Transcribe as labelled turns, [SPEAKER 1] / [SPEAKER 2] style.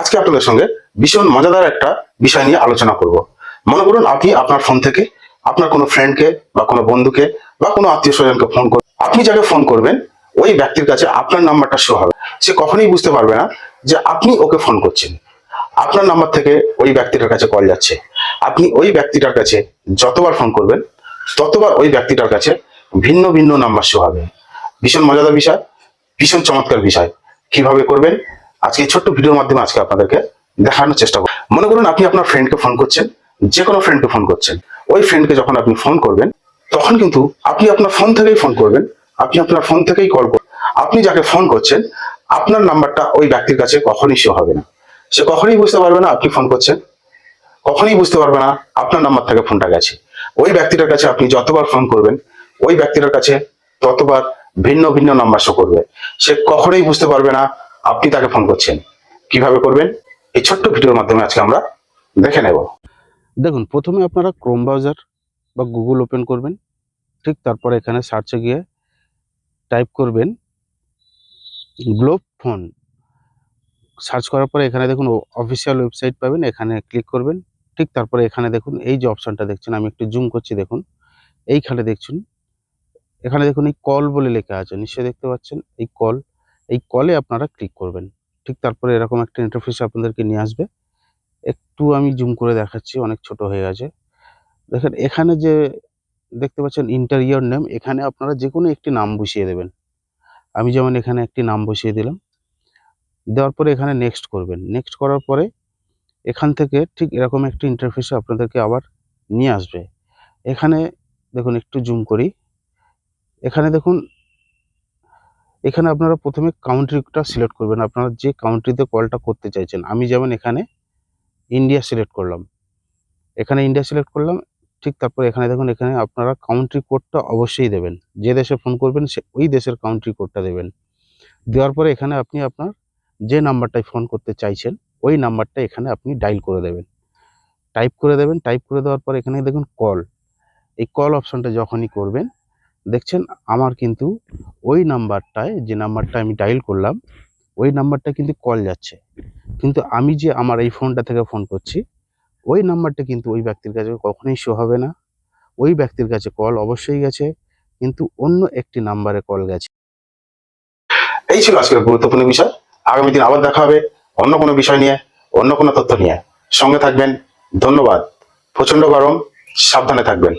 [SPEAKER 1] আজকে আপনাদের সঙ্গে ভীষণ মজাদার একটা বিষয় নিয়ে আলোচনা করব। মনে করুন, আপনি আপনার ফোন থেকে আপনার কোনো ফ্রেন্ডকে বা কোনো বন্ধুকে বা কোনো আত্মীয় স্বজনকে ফোন করবেন আপনি যাকে ফোন করবেন, ওই ব্যক্তির কাছে আপনার নাম্বারটা শো হবে। সে কখনোই বুঝতে পারবে না যে আপনি ওকে ফোন করছেন। আপনার নাম্বার থেকে ওই ব্যক্তিটার কাছে কল যাচ্ছে। আপনি ওই ব্যক্তিটার কাছে যতবার ফোন করবেন, ততবার ওই ব্যক্তিটার কাছে ভিন্ন ভিন্ন নাম্বার শো হবে। ভীষণ মজাদার বিষয়, ভীষণ চমৎকার বিষয়। কীভাবে করবেন? আজকে ছোট্ট ভিডিওর মাধ্যমে আজকে আপনাদেরকে দেখানোর চেষ্টা করব। মনে করুন আপনি আপনার ফ্রেন্ডকে ফোন করছেন যে কোনো ফ্রেন্ডকে ফোন করছেন। ওই ফ্রেন্ডকে যখন আপনি ফোন করবেন, তখন কিন্তু আপনি আপনার ফোন থেকেই ফোন করবেন, আপনি আপনার ফোন থেকেই কল করবেন। আপনি যাকে ফোন করছেন, আপনার নাম্বারটা ওই ব্যক্তির কাছে কখনই শো হবে না। সে কখনোই বুঝতে পারবে না আপনি ফোন করছেন, কখনোই বুঝতে পারবে না আপনার নাম্বার থেকে ফোনটা গেছে। ওই ব্যক্তিটার কাছে আপনি যতবার ফোন করবেন, ওই ব্যক্তিটার কাছে ততবার ভিন্ন ভিন্ন নাম্বার শো করবে। সে কখনোই বুঝতে পারবে না আপনি তাকে ফোন করছেন। কীভাবে করবেন? এই ছোট্ট ভিডিওর মাধ্যমে আজকে আমরা দেখে নেব।
[SPEAKER 2] দেখুন, প্রথমে আপনারা ক্রোম ব্রাউজার বা গুগল ওপেন করবেন। ঠিক তারপরে এখানে সার্চে গিয়ে টাইপ করবেন গ্লোব ফোন সার্চ করার পরে এখানে দেখুন অফিসিয়াল ওয়েবসাইট পাবেন, এখানে ক্লিক করবেন। ঠিক তারপরে এখানে দেখুন, এই যে অপশনটা দেখছেন, আমি একটু জুম করছি, দেখুন। এইখানে দেখছেন, এখানে দেখুন, এই কল বলে লেখা আছে, নিশ্চয়ই দেখতে পাচ্ছেন, এই কল এই কলে আপনারা ক্লিক করবেন। ঠিক তারপরে এরকম একটা ইন্টারফেস আপনাদেরকে নিয়ে আসবে। একটু আমি জুম করে দেখাচ্ছি, অনেক ছোট হয়ে গেছে। দেখেন, এখানে যে দেখতে পাচ্ছেন ইন্টারিয়র নেম এখানে আপনারা যে কোনো একটি নাম বসিয়ে দেবেন। আমি যেমন এখানে একটি নাম বসিয়ে দিলাম। দেওয়ার পরে এখানে নেক্সট করবেন। নেক্সট করার পরে এখান থেকে ঠিক এরকম একটি ইন্টারফেসে আপনাদেরকে আবার নিয়ে আসবে। এখানে দেখুন, একটু জুম করি। এখানে দেখুন এখানে আপনারা প্রথমে কাউন্ট্রিটা সিলেক্ট করবেন। আপনারা যে কাউন্ট্রিতে কলটা করতে চাইছেন, আমি যেমন এখানে ইন্ডিয়া সিলেক্ট করলাম। এখানে ইন্ডিয়া সিলেক্ট করলাম, ঠিক তারপর এখানে দেখুন, এখানে আপনারা কাউন্ট্রি কোডটা অবশ্যই দেবেন। যে দেশে ফোন করবেন, সে ওই দেশের কাউন্ট্রি কোডটা দেবেন। দেওয়ার পরে এখানে আপনি আপনার যে নাম্বারটায় ফোন করতে চাইছেন, ওই নাম্বারটা এখানে আপনি ডাইল করে দেবেন। টাইপ করে দেবেন টাইপ করে দেওয়ার পর এখানে দেখুন কল এই কল অপশানটা যখনই করবেন, দেখছেন, আমার কিন্তু ওই নাম্বারটায় যে নাম্বারটা আমি ডাইল করলাম, ওই নাম্বারটা কিন্তু কল যাচ্ছে। কিন্তু আমি যে আমার এই ফোনটা থেকে ফোন করছি, ওই নাম্বারটা কিন্তু ওই ব্যক্তির কাছে কখনোই শো হবে না। ওই ব্যক্তির কাছে কল অবশ্যই গেছে, কিন্তু অন্য একটি নাম্বারে কল গেছে।
[SPEAKER 1] এই ছিল আজকের গুরুত্বপূর্ণ বিষয়। আগামী দিন আবার দেখা হবে অন্য কোনো বিষয় নিয়ে, অন্য কোনো তথ্য নিয়ে। সঙ্গে থাকবেন, ধন্যবাদ। প্রচণ্ড গরম, সাবধানে থাকবেন।